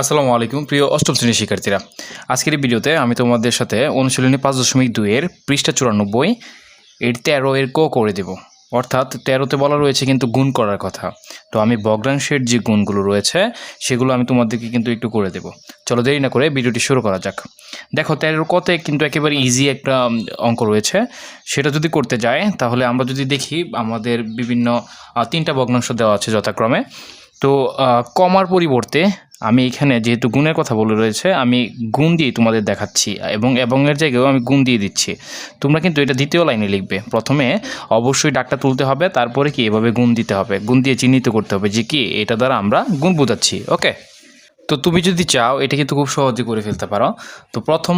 আসসালামু আলাইকুম, প্রিয় অষ্টম শ্রেণির শিক্ষার্থীরা। আজকের ভিডিওতে আমি তোমাদের সাথে অনুশীলনী পাঁচ দশমিক দুইয়ের পৃষ্ঠা চুরানব্বই এর তেরো এর ক করে দেব। অর্থাৎ তেরোতে বলা রয়েছে কিন্তু গুণ করার কথা। তো আমি ভগ্নাংশের যে গুণগুলো রয়েছে, সেগুলো আমি তোমাদেরকে কিন্তু একটু করে দেব। চলো দেরি না করে ভিডিওটি শুরু করা যাক। দেখো, তেরোর কতে কিন্তু একেবারে ইজি একটা অঙ্ক রয়েছে। সেটা যদি করতে যায়, তাহলে আমরা যদি দেখি আমাদের বিভিন্ন তিনটা ভগ্নাংশ দেওয়া আছে যথাক্রমে। তো কমার পরিবর্তে আমি এখানে যেহেতু গুণের কথা বলে রয়েছে, আমি গুণ দিয়ে তোমাদের দেখাচ্ছি এবং এবং এর জায়গায়ও আমি গুণ দিয়ে দিচ্ছি। তোমরা কিন্তু এটা দ্বিতীয় লাইনে লিখবে। প্রথমে অবশ্যই ডাকটা তুলতে হবে, তারপরে কি এভাবে গুণ দিতে হবে। গুণ দিয়ে চিহ্নিত করতে হবে যে কি, এটা দ্বারা আমরা গুণ বোঝাচ্ছি। ওকে? তো তুমি যদি চাও, এটা কিন্তু খুব সহজে করে ফেলতে পারো। তো প্রথম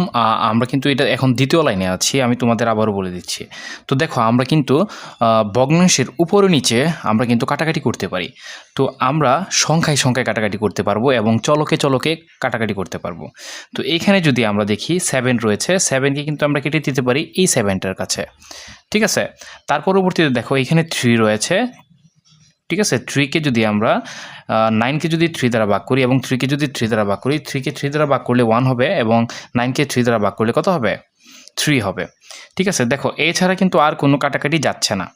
আমরা কিন্তু এটা এখন দ্বিতীয় লাইনে আছি, আমি তোমাদের আবারও বলে দিচ্ছি। তো দেখো, আমরা কিন্তু ভগ্নাংশের উপরে নিচে আমরা কিন্তু কাটাকাটি করতে পারি। তো আমরা সংখ্যায় সংখ্যায় কাটাকাটি করতে পারব এবং চলকে চলকে কাটাকাটি করতে পারব। তো এইখানে যদি আমরা দেখি সেভেন রয়েছে সেভেনকে কিন্তু আমরা কেটে দিতে পারি এই সেভেনটার কাছে। ঠিক আছে? তার পরবর্তীতে দেখো, এখানে থ্রি রয়েছে ঠিক আছে? থ্রিকে যদি আমরা নাইনকে যদি থ্রি দ্বারা ভাগ করি এবং থ্রিকে যদি থ্রি দ্বারা ভাগ করি থ্রিকে থ্রি দ্বারা ভাগ করলে ওয়ান হবে এবং নাইনকে থ্রি দ্বারা ভাগ করলে কত হবে? থ্রি হবে। ঠিক আছে? দেখো, এছাড়া কিন্তু আর কোনো কাটাকাটি যাচ্ছে না।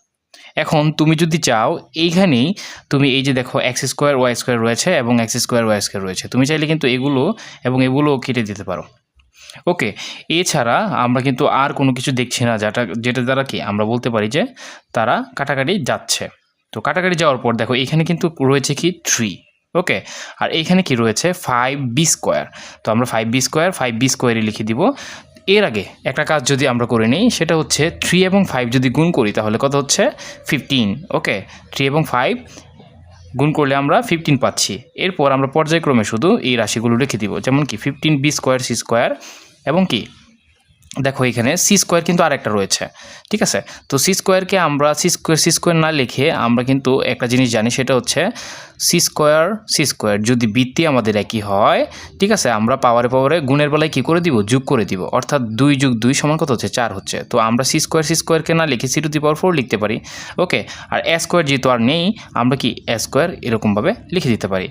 এখন তুমি যদি চাও, এইখানেই তুমি এই যে দেখো এক্স স্কোয়ার ওয়াই স্কোয়ার রয়েছে এবং এক্স স্কোয়ার ওয়াই স্কোয়ার রয়েছে। তুমি চাইলে কিন্তু এগুলো এবং এগুলো কেটে দিতে পারো। ওকে? এছাড়া আমরা কিন্তু আর কোনো কিছু দেখছি না, যেটা যেটা দ্বারা কি? আমরা বলতে পারি যে তারা কাটাকাটি যাচ্ছে। তো কাটাকাটি যাওয়ার পর দেখো, এখানে কিন্তু রয়েছে কি থ্রি ওকে আর এইখানে কি রয়েছে ফাইভ বি স্কোয়ার তো আমরা five B square five B স্কোয়ারে লিখে দিব। এর আগে একটা কাজ যদি আমরা করে নিই, সেটা হচ্ছে থ্রি এবং ফাইভ যদি গুণ করি, তাহলে কত হচ্ছে? ফিফটিন ওকে থ্রি এবং ফাইভ গুণ করলে আমরা ফিফটিন পাচ্ছি। এরপর আমরা পর্যায়ক্রমে শুধু এই রাশিগুলো রেখে দিব। যেমন কি fifteen B square C square এবং কি দেখো এখানে সি স্কোয়ার কিন্তু আরেকটা রয়েছে, ঠিক আছে? তো সি স্কোয়ারকে আমরা সি স্কোয়ার সি স্কোয়ার না লিখে আমরা কিন্তু একটা জিনিস জানি, সেটা হচ্ছে সি স্কোয়ার সি স্কোয়ার। যদি বৃত্তি আমাদের একই হয়, ঠিক আছে, আমরা পাওয়ারে পাওয়ারে গুণের বেলায় কী করে দিব? যোগ করে দিব। অর্থাৎ দুই যোগ দুই সমান কত হচ্ছে? চার হচ্ছে। তো আমরা সি স্কোয়ার, সি স্কোয়ারকে না লিখে C to the power four লিখতে পারি। ওকে, আর এ স্কোয়ার যেহেতু আর নেই, আমরা কি এ স্কোয়ার এরকমভাবে লিখে দিতে পারি।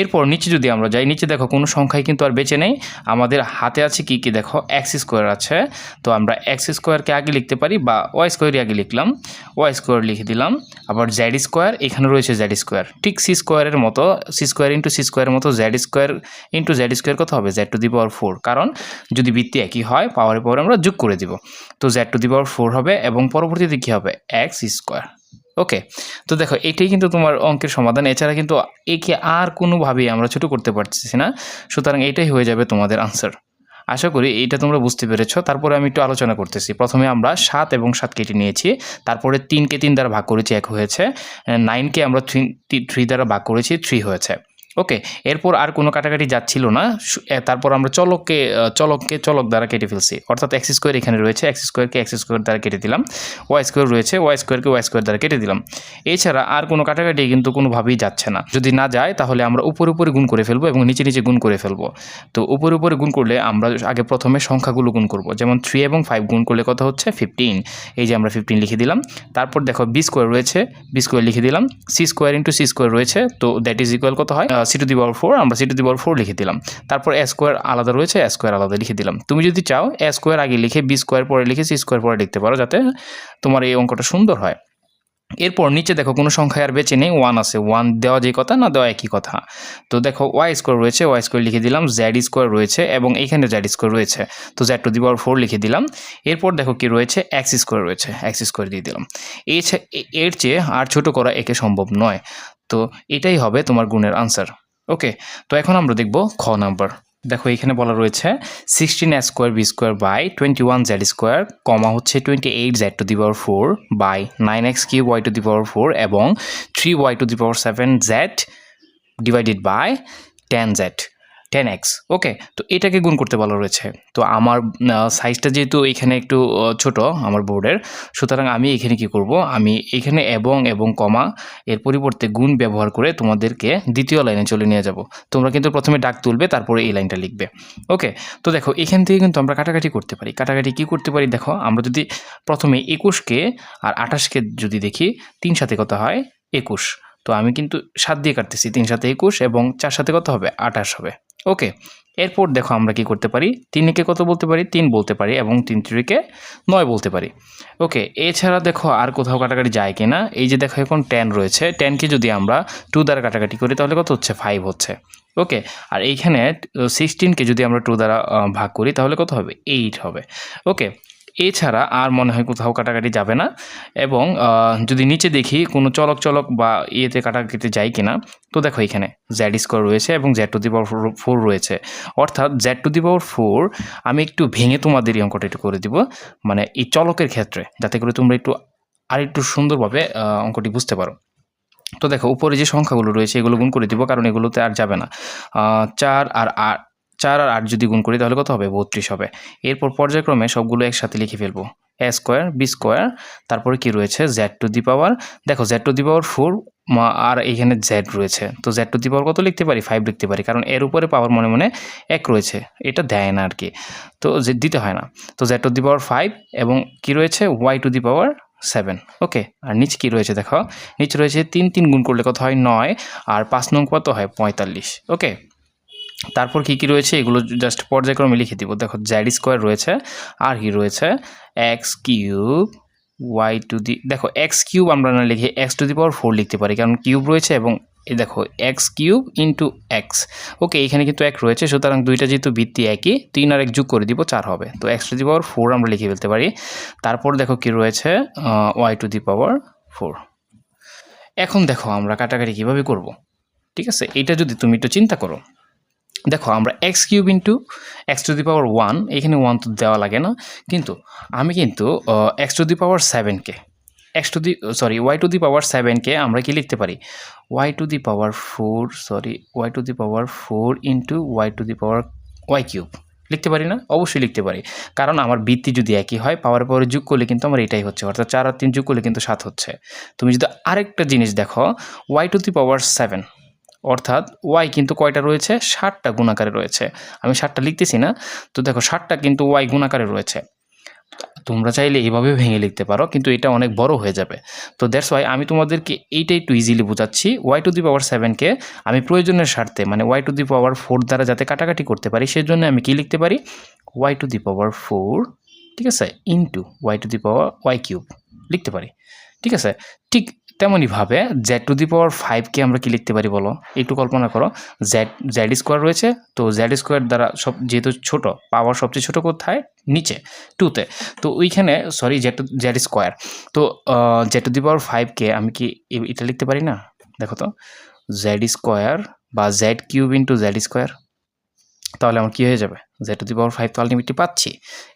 এরপর নিচে যদি আমরা যাই, নিচে দেখো কোনো সংখ্যাই কিন্তু আর বেঁচে নেই। আমাদের হাতে আছে কি কি দেখো? এক্স স্কোয়ার আছে। তো আমরা এক্স স্কোয়ারকে আগে লিখতে পারি বা ওয়াই স্কোয়ারই আগে লিখলাম। ওয়াই স্কোয়ার লিখে দিলাম। আবার জেড স্কোয়ার, এখানে রয়েছে জেড স্কোয়ার। ঠিক সি স্কোয়ারের মতো, সি স্কোয়ার ইন্টু সি স্কোয়ারের মতো Z square into Z square কত হবে? Z to the power four. কারণ যদি বৃত্তি একই হয় পাওয়ারে পাওয়ারে আমরা যোগ করে দিব। তো Z to the power four হবে এবং পরবর্তীতে কী হবে? X square. ওকে? তো দেখো, এটাই কিন্তু তোমার অঙ্কের সমাধান। এছাড়া কিন্তু একে আর কোনোভাবেই আমরা ছোটো করতে পারতেছি না। সুতরাং এটাই হয়ে যাবে তোমাদের আনসার। আশা করি এইটা তোমরা বুঝতে পেরেছ। তারপরে আমি একটু আলোচনা করতেছি। প্রথমে আমরা সাত এবং সাত কেটে নিয়েছি। তারপরে তিনকে তিন দ্বারা ভাগ করেছি, এক হয়েছে। নাইনকে আমরা থ্রি থ্রি দ্বারা ভাগ করেছি, থ্রি হয়েছে। ওকে, এরপর আর কোনো কাটাকাটি যাচ্ছিল না। তারপর আমরা চলককে চলককে চলক দ্বারা কেটে ফেলছি। অর্থাৎ এক্স স্কোয়ার এখানে রয়েছে, এক্স স্কোয়ারকে এক্স স্কোয়ার দ্বারা কেটে দিলাম। ওয়াই স্কোয়ার রয়েছে, ওয়াই স্কোয়ারকে ওয়াই স্কোয়ার দ্বারা কেটে দিলাম। এছাড়া আর কোনো কাটাকাটি কিন্তু কোনোভাবেই যাচ্ছে না। যদি না যায়, তাহলে আমরা উপরে উপরে গুণ করে ফেলব এবং নিচে নিচে গুণ করে ফেলব। তো উপরে উপরে গুণ করলে আমরা আগে প্রথমে সংখ্যাগুলো গুণ করব। যেমন থ্রি এবং ফাইভ গুণ করলে কত হচ্ছে? ফিফটিন। এই যে আমরা ফিফটিন লিখে দিলাম। তারপর দেখো বি স্কোয়ার রয়েছে, বি স্কোয়ার লিখে দিলাম। C square into C square রয়েছে, তো দ্যাট ইজ ইকুয়াল কত হয়? C to the power four আমরা C to the power four লিখে দিলাম। তারপর এ স্কোয়ার আলাদা রয়েছে এ স্কোয়ার আলাদা লিখে দিলাম। তুমি যদি চাও এ স্কোয়ার আগে লিখে বি স্কোয়ার পরে লিখে সি স্কোয়ার পরে লিখতে পারো যাতে তোমার এই অঙ্কটা সুন্দর হয়। এরপর নিচে দেখো কোনো সংখ্যায় আর বেঁচে নেই ওয়ান আছে। ওয়ান দেওয়া যে কথা না দেওয়া একই কথা। তো দেখো ওয়াই স্কোয়ার রয়েছে ওয়াই স্কোয়ার লিখে দিলাম জেড স্কোয়ার রয়েছে এবং এইখানে জ্যাড স্কোয়ার রয়েছে। তো Z to the power four লিখে দিলাম। এরপর দেখো কি রয়েছে এক্স স্কোয়ার রয়েছে এক্স স্কোয়ার দিয়ে দিলাম। এর চেয়ে আর ছোট করা একে সম্ভব নয়। তো এটাই হবে তোমার গুণের আনসার ওকে তো এখন আমরা দেখব খ নাম্বার দেখো, এখানে বলা রয়েছে sixteen square B square by twenty one Z square comma হচ্ছে twenty eight Z to the power four by nine X Q Y to the power four এবং three Y to the power seven Z divided by ten Z ten X okay তো এটাকে গুণ করতে বলা রয়েছে তো আমার সাইজটা যেহেতু এখানে একটু ছোট আমার বোর্ডের সুতরাং আমি এখানে কি করব? আমি এখানে এবং এবং কমা, এর পরিবর্তে গুণ ব্যবহার করে তোমাদেরকে দ্বিতীয় লাইনে চলে নিয়ে যাব। তোমরা কিন্তু প্রথমে ডাক তুলবে, তারপরে এই লাইনটা লিখবে। ওকে তো দেখো, এখান থেকে কিন্তু আমরা কাটাকাটি করতে পারি। কাটাকাটি কি করতে পারি? দেখো, আমরা যদি প্রথমে একুশকে আর আঠাশকে যদি দেখি, তিন সাথে কত হয়? একুশ। তো আমি কিন্তু সাত দিয়ে কাটতেছি, তিন সাথে একুশ এবং চার সাথে কত হবে? আঠাশ হবে। ওকে, এরপর দেখো আমরা কি করতে পারি? তিনকে কত বলতে পারি? তিন বলতে পারি এবং তিন ত্রিকে নয় বলতে পারি। ওকে, এছাড়া দেখো আর কোথাও কাটাকাটি যায় কি না এই যে দেখো এখন টেন রয়েছে। টেনকে যদি আমরা টু দ্বারা কাটাকাটি করি তাহলে কত হচ্ছে? ফাইভ হচ্ছে। ওকে, আর এইখানে সিক্সটিনকে যদি আমরা টু দ্বারা ভাগ করি তাহলে কত হবে? এইট হবে। ওকে এছাড়া আর মনে হয় কোথাও কাটাকাটি যাবে না এবং যদি নিচে দেখি কোনো চলক চলক বা ইয়েতে কাটাকাটিতে যায় কিনা, তো দেখো এখানে জ্যাড স্কোয়ার রয়েছে এবং Z to the power four রয়েছে। অর্থাৎ Z to the power four আমি একটু ভেঙে তোমাদের এই অঙ্কটা একটু করে দিব। মানে এই চলকের ক্ষেত্রে, যাতে করে তোমরা একটু আর একটু সুন্দরভাবে অঙ্কটি বুঝতে পারো। তো দেখো, উপরে যে সংখ্যাগুলো রয়েছে এগুলো গুণ করে দিব, কারণ এগুলোতে আর যাবে না। চার আর আট চার আর আট যদি গুণ করি, তাহলে কত হবে? বত্রিশ হবে। এরপর পর্যায়ক্রমে সবগুলো একসাথে লিখে ফেলব। এ স্কোয়ার বি স্কোয়ার তারপরে কি রয়েছে? জ্যাড টু দি পাওয়ার দেখো Z to the power four আর এখানে জ্যাড রয়েছে। তো জ্যাড টু দি পাওয়ার কত লিখতে পারি? ফাইভ লিখতে পারি। কারণ এর উপরে পাওয়ার মনে মনে এক রয়েছে। এটা দেয় না আর কি তো দিতে হয় না। তো Z to the power five এবং কি রয়েছে? Y to the power seven okay আর নিচে কি রয়েছে দেখো? নিচে রয়েছে তিন তিন গুণ করলে কত হয়? নয়। আর পাঁচ নং কত হয়? পঁয়তাল্লিশ। ওকে তারপর কি কি রয়েছে এগুলো জাস্ট পর্যায়ক্রমে লিখে দিব। দেখো জ্যাড স্কোয়ার রয়েছে আর কি রয়েছে X cube Y to the দেখো এক্স কিউব আমরা না লিখে X to the power four লিখতে পারি, কারণ কিউব রয়েছে এবং দেখো X cube into X okay এখানে কিন্তু এক রয়েছে, সুতরাং দুইটা যেহেতু ভিত্তি একই, তিন আর এক যোগ করে দিব, চার হবে। তো X to the power four আমরা লিখে ফেলতে পারি। তারপর দেখো কি রয়েছে Y to the power four এখন দেখো আমরা কাটাকাটি কীভাবে করব, ঠিক আছে? এটা যদি তুমি একটু চিন্তা করো। দেখো, আমরা X cube into X to the power one, এখানে ওয়ান তো দেওয়া লাগে না। কিন্তু আমি কিন্তু X to the power সেভেনকে X to the sorry Y to the power সেভেনকে আমরা কি লিখতে পারি? Y to the power four sorry Y to the power four into Y to the power Y cube. লিখতে পারি না? অবশ্যই লিখতে পারি। কারণ আমার বৃত্তি যদি একই হয়, পাওয়ার পাওয়ার যোগ করলে কিন্তু আমার এটাই হচ্ছে, অর্থাৎ চার আর তিন যোগ করলে কিন্তু সাত হচ্ছে। তুমি যদি আরেকটা জিনিস দেখো Y to the power seven অর্থাৎ ওয়াই কিন্তু কয়টা রয়েছে? ষাটটা গুণাকারে রয়েছে। আমি ষাটটা লিখতেছি না। তো দেখো, ষাটটা কিন্তু ওয়াই গুণাকারে রয়েছে। তোমরা চাইলে এইভাবে ভেঙে লিখতে পারো, কিন্তু এটা অনেক বড় হয়ে যাবে। তো দ্যাটস ওয়াই আমি তোমাদেরকে এইটা একটু ইজিলি বোঝাচ্ছি। ওয়াই টু দি পাওয়ার সেভেনকে আমি প্রয়োজনের স্বার্থে মানে Y to the power four দ্বারা যাতে কাটাকাটি করতে পারি, সেজন্য আমি কি লিখতে পারি? Y to the power four ঠিক আছে? Into Y to the power Y cube লিখতে পারি। ঠিক আছে? ঠিক তেমনইভাবে জেড টু দি পাওয়ার ফাইভকে আমরা কি লিখতে পারি বলো? একটু কল্পনা করো। জেড জেড স্কোয়ার রয়েছে, তো জেড স্কোয়ার দ্বারা সব যেহেতু ছোট পাওয়ার সবচেয়ে ছোট কোথায়? নিচে টুতে তো। ওইখানে sorry Z to Z square তো জেড টু দি পাওয়ার ফাইভকে আমি কি এটা লিখতে পারি না? দেখো তো জেড স্কোয়ার বা Z cube into Z square তাহলে আমার কী হয়ে যাবে? Z to the power five তো আলটিমেটলি পাচ্ছি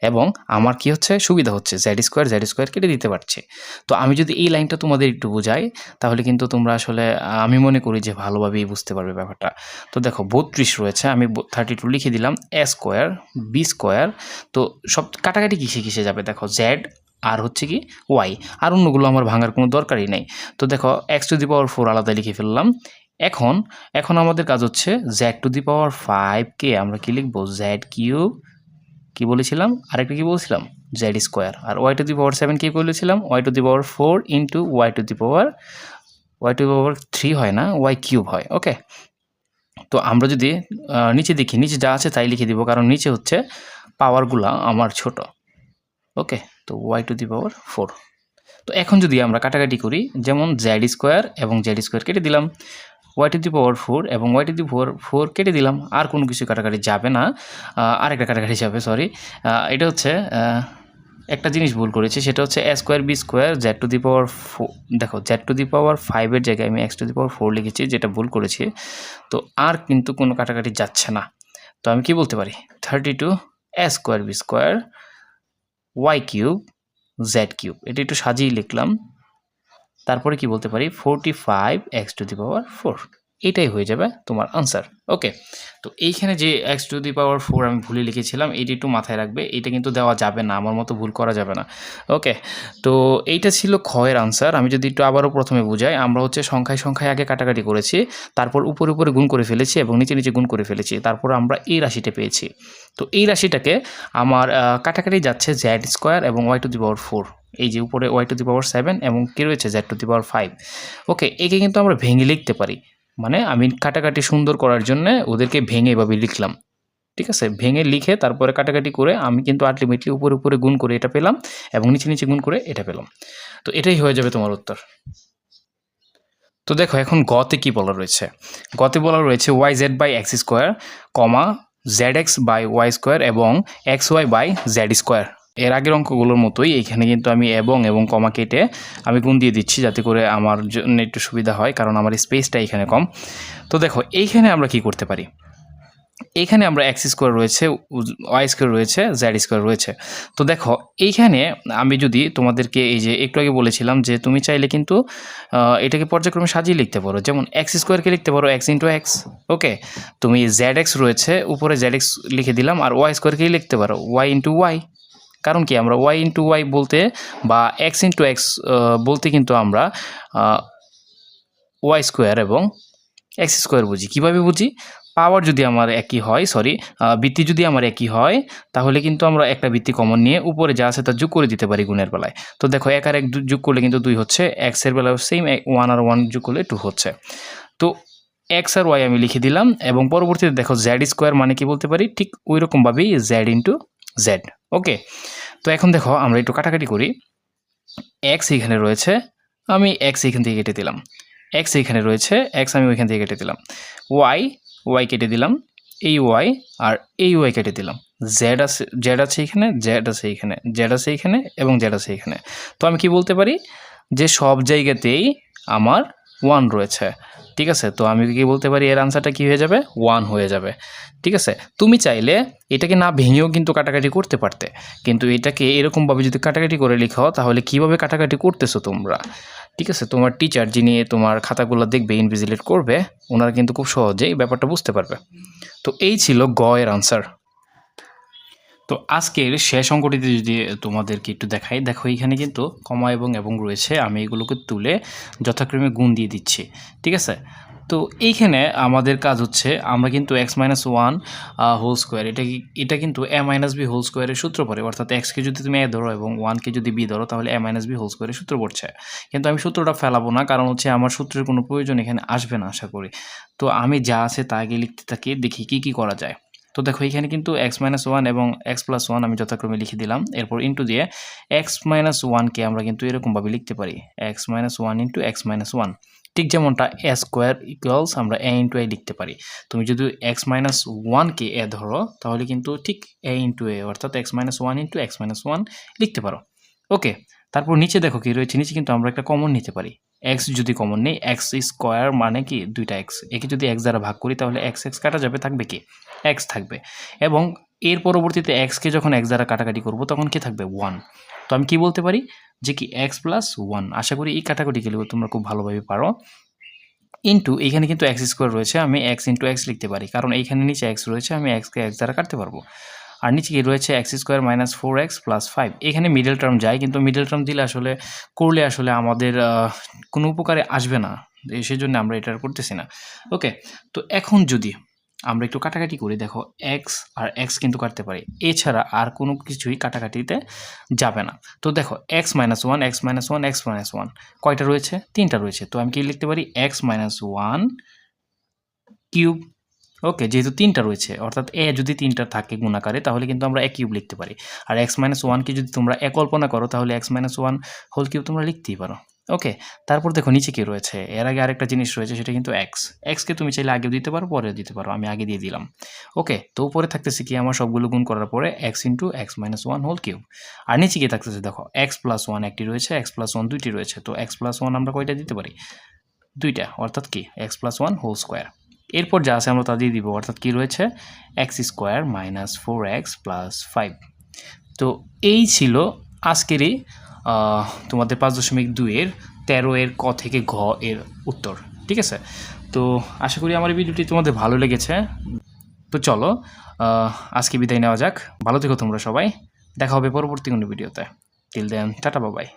এবং আমার কি হচ্ছে? সুবিধা হচ্ছে জেড স্কোয়ার জেড স্কোয়ার কেটে দিতে পারছি। তো আমি যদি এই লাইনটা তোমাদের একটু বোঝাই, তাহলে কিন্তু তোমরা আসলে, আমি মনে করি যে ভালোভাবেই বুঝতে পারবে ব্যাপারটা। তো দেখো, বত্রিশ রয়েছে, আমি থার্টি টু লিখে দিলাম এ স্কোয়ার বি স্কোয়ার তো সব কাটাকাটি কিসে কিসে যাবে? দেখো জেড আর হচ্ছে কি ওয়াই আর অন্যগুলো আমার ভাঙার কোনো দরকারই নেই। তো দেখো X to the power four আলাদা লিখে ফেললাম এখন এখন আমাদের কাজ হচ্ছে জেড টু দি পাওয়ার ফাইভকে আমরা কি লিখব? জ্যাড কিউব কি বলেছিলাম? আরেকটা কি বলছিলাম? Z square R Y to the power seven কি বলেছিলাম? Y to the power four into Y to the power Y to the power three হয় না? ওয়াই কিউব হয় ওকে তো আমরা যদি নিচে দেখি, নিচে যা আছে তাই লিখে দিব, কারণ নিচে হচ্ছে পাওয়ারগুলা আমার ছোট ওকে তো Y to the power four তো এখন যদি আমরা কাটাকাটি করি, যেমন জেড স্কোয়ার এবং জেড স্কোয়ার কেটে দিলাম Y to the power four এবং Y to the four four কেটে দিলাম, আর কোনো কিছু কাটাকাটি যাবে না। আরেকটা কাটাকাটি যাবে সরি এটা হচ্ছে একটা জিনিস ভুল করেছি, সেটা হচ্ছে A square B square Z to the power four দেখো জ্যাড টু দি পাওয়ার ফাইভের জায়গায় আমি X to the power four লিখেছি, যেটা ভুল করেছি। তো আর কিন্তু কোনো কাটাকাটি যাচ্ছে না। তো আমি কি বলতে পারি? Thirty two A square B square Y cube Z cube এটা একটু সাজিয়ে লিখলাম। তারপরে কি বলতে পারি? Forty five X to the power four এটাই হয়ে যাবে তোমার আনসার ওকে তো এইখানে যে X to the power four আমি ভুলে লিখেছিলাম এইটা একটু মাথায় রাখবে, এটা কিন্তু দেওয়া যাবে না, আমার মতো ভুল করা যাবে না ওকে তো এইটা ছিল ক্ষয়ের আনসার আমি যদি একটু আবারও প্রথমে বুঝাই, আমরা হচ্ছে সংখ্যায় সংখ্যায় আগে কাটাকাটি করেছি, তারপর উপরে উপরে গুণ করে ফেলেছি এবং নিচে নিচে গুণ করে ফেলেছি, তারপর আমরা এই রাশিটা পেয়েছি। তো এই রাশিটাকে আমার কাটাকাটি যাচ্ছে জ্যাড স্কোয়ার এবং Y to the power four এই যে উপরে Y to the power seven এবং কি রয়েছে Z to the power five okay একে কিন্তু আমরা ভেঙে লিখতে পারি মানে আমি কাটাকাটি সুন্দর করার জন্য ওদেরকে ভেঙে এভাবে লিখলাম। ঠিক আছে? ভেঙে লিখে তারপরে কাটাকাটি করে আমি কিন্তু আলটিমেটলি উপরে উপরে গুণ করে এটা পেলাম এবং নিচে নিচে গুণ করে এটা পেলাম। তো এটাই হয়ে যাবে তোমার উত্তর। তো দেখো, এখন গতে কি বলা রয়েছে? গতে বলা রয়েছে Y Z by X square comma Z X by Y square এবং X Y by Z square এর আগের অঙ্কগুলোর মতোই এখানে কিন্তু আমি এবং এবং কমা কেটে আমি গুণ দিয়ে দিচ্ছি যাতে করে আমার জন্য একটু সুবিধা হয়, কারণ আমার স্পেসটা এখানে কম। তো দেখো, এইখানে আমরা কি করতে পারি? এইখানে আমরা এক্স স্কোয়ার রয়েছে ওয়াই স্কোয়ার রয়েছে জ্যাড স্কোয়ার রয়েছে। তো দেখো, এইখানে আমি যদি তোমাদেরকে এই যে একটু আগে বলেছিলাম যে তুমি চাইলে কিন্তু এটাকে পর্যায়ক্রমে সাজিয়ে লিখতে পারো। যেমন এক্স স্কোয়ারকে লিখতে পারো এক্স ইন্টু এক্স ওকে তুমি জ্যাড এক্স রয়েছে, উপরে জ্যাড এক্স লিখে দিলাম, আর ওয়াই স্কোয়ারকেই লিখতে পারো? ওয়াই ইন্টু ওয়াই কারণ কি আমরা ওয়াই ইন্টু ওয়াই বলতে বা এক্স ইন্টু এক্স বলতে কিন্তু আমরা ওয়াই স্কোয়ার এবং এক্স স্কোয়ার বুঝি। কীভাবে বুঝি? পাওয়ার যদি আমার একই হয় সরি বৃত্তি যদি আমার একই হয়, তাহলে কিন্তু আমরা একটা বৃত্তি কমন নিয়ে উপরে যা আছে তা যোগ করে দিতে পারি গুণের বেলায়। তো দেখো, এক আর এক যোগ করলে কিন্তু দুই হচ্ছে এক্সের বেলায় সেম ওয়ান আর ওয়ান যোগ করলে টু হচ্ছে। তো এক্স আর ওয়াই আমি লিখে দিলাম এবং পরবর্তীতে দেখো জেড স্কোয়ার মানে কি বলতে পারি? ঠিক ওই রকমভাবেই জেড ইন্টু জেড ওকে, তো এখন দেখো আমরা একটু কাটাকাটি করি। এক্স এখানে রয়েছে, আমি এক্স এখান থেকে কেটে দিলাম। এক্স এখানে রয়েছে এক্স আমি ওইখান থেকে কেটে দিলাম। ওয়াই ওয়াই কেটে দিলাম। এই ওয়াই আর এই ওয়াই কেটে দিলাম। জেড আছে জেড আছে এখানে জেড আছে এখানে জেড আছে এখানে এবং জেড আছে এখানে তো আমি কি বলতে পারি? যে সব জায়গাতেই আমার ওয়ান রয়েছে। ঠিক আছে? তো আমি কি বলতে পারি এর আনসারটা কি হয়ে যাবে? ওয়ান হয়ে যাবে। ঠিক আছে? তুমি চাইলে এটাকে না ভেঙেও কিন্তু কাটাকাটি করতে পারতে। কিন্তু এটাকে এরকমভাবে যদি কাটাকাটি করে লিখাও, তাহলে কীভাবে কাটাকাটি করতেছো তোমরা? ঠিক আছে? তোমার টিচার যিনি তোমার খাতাগুলো দেখবে ইনভিজিলেট করবে, ওনারা কিন্তু খুব সহজেই ব্যাপারটা বুঝতে পারবে। তো এই ছিল গ এর আনসার তো আজকের শেষ অঙ্কটিতে যদি তোমাদেরকে একটু দেখাই, দেখো এইখানে কিন্তু কমা এবং এবং রয়েছে, আমি এগুলোকে তুলে যথাক্রমে গুণ দিয়ে দিচ্ছি, ঠিক আছে? তো এইখানে আমাদের কাজ হচ্ছে, আমরা কিন্তু X minus one whole square এটা এটা কিন্তু এ মাইনাস বি হোল স্কোয়ারের সূত্র পড়ে, অর্থাৎ এক্সকে যদি তুমি এ ধরো এবং ওয়ানকে যদি বি ধরো, তাহলে এ মাইনাস বি হোল স্কোয়ারের সূত্র পড়ছে। কিন্তু আমি সূত্রটা ফেলাবো না, কারণ হচ্ছে আমার সূত্রের কোনো প্রয়োজন এখানে আসবে না, আশা করি। তো আমি যা আছে তা আগে লিখতে থাকি, দেখি কি কি করা যায়। তো দেখো, এখানে কিন্তু এক্স মাইনাস ওয়ান এবং এক্স প্লাস ওয়ান আমি যথাক্রমে লিখে দিলাম। এরপর ইন্টু দিয়ে এক্স মাইনাস ওয়ানকে আমরা কিন্তু এরকমভাবে লিখতে পারি। X minus one into X minus one ঠিক যেমনটা এ স্কোয়ার ইকুয়ালস আমরা এ ইন্টু এ লিখতে পারি। তুমি যদি এক্স মাইনাস ওয়ানকে এ ধরো, তাহলে কিন্তু ঠিক এ ইন্টু এ অর্থাৎ X minus one into X minus one লিখতে পারো। ওকে, তারপর নিচে দেখো কি রয়েছে, নিচে কিন্তু আমরা একটা কমন নিতে পারি। এক্স যদি কমন নেই এক্স স্কোয়ার মানে কি? দুইটা এক্স একে যদি এক্স দ্বারা ভাগ করি, তাহলে এক্স এক্স কাটা যাবে, থাকবে কি? এক্স থাকবে। এবং এর পরবর্তীতে এক্সকে যখন এক্স দ্বারা কাটাকাটি করব, তখন কি থাকবে? ওয়ান তো আমি কি বলতে পারি? যে কি এক্স প্লাস ওয়ান আশা করি এই কাটাকাটি গেলে তোমরা খুব ভালোভাবে পারো। ইন্টু এখানে কিন্তু এক্স স্কোয়ার রয়েছে, আমি এক্স ইন্টু এক্স লিখতে পারি। কারণ এইখানে নিচে এক্স রয়েছে, আমি এক্সকে এক্স দ্বারা কাটতে পারব। আর নিচে রয়েছে X square minus four X plus five এখানে মিডল টার্ম যায়, কিন্তু মিডল টার্ম দিলে আসলে, করলে আসলে আমাদের কোনো উপকারে আসবে না। সেই জন্য আমরা এটা করতেছি না। ওকে তো এখন যদি আমরা একটু কাটাকাটি করি, দেখো এক্স আর এক্স কিন্তু কাটতে পারি। এছাড়া আর কোনো কিছুই কাটাকাটিতে যাবে না। তো দেখো X minus one X minus one X minus one কয়টা রয়েছে? তিনটা রয়েছে। তো আমি কি লিখতে পারি? X minus one cube okay যেহেতু তিনটা রয়েছে, অর্থাৎ এ যদি তিনটা থাকে গুণাকারে, তাহলে কিন্তু আমরা এ কিউব লিখতে পারি। আর এক্স মাইনাস ওয়ানকে যদি তোমরা এ কল্পনা করো, তাহলে X minus one whole cube তোমরা লিখতেই পারো। ওকে তারপর দেখো নিচে কি রয়েছে? এর আগে আরেকটা জিনিস রয়েছে, সেটা কিন্তু এক্স এক্সকে তুমি চাইলে আগেও দিতে পারো, পরেও দিতে পারো, আমি আগে দিয়ে দিলাম। ওকে তো উপরে থাকতেছে কি আমার সবগুলো গুণ করার পরে X into X minus one whole cube আর নিচে কি থাকতেছে দেখো এক্স প্লাস ওয়ান একটি রয়েছে এক্স প্লাস ওয়ান দুইটি রয়েছে, তো এক্স প্লাস ওয়ান আমরা কয়টা দিতে পারি? দুইটা, অর্থাৎ কি? X plus one whole square এরপর যা আছে আমরা তা দিয়ে দিব, অর্থাৎ কি রয়েছে? X square minus four X plus five তো এই ছিল আজকেরই তোমাদের পাঁচ দশমিক দুইয়ের, তেরো এর ক থেকে ঘ এর উত্তর, ঠিক আছে? তো আশা করি আমার এই ভিডিওটি তোমাদের ভালো লেগেছে। তো চলো আজকে বিদায় নেওয়া যাক। ভালো থেকো তোমরা সবাই। দেখা হবে পরবর্তী কোনো ভিডিওতে। টিল দেন টাটা বাবাই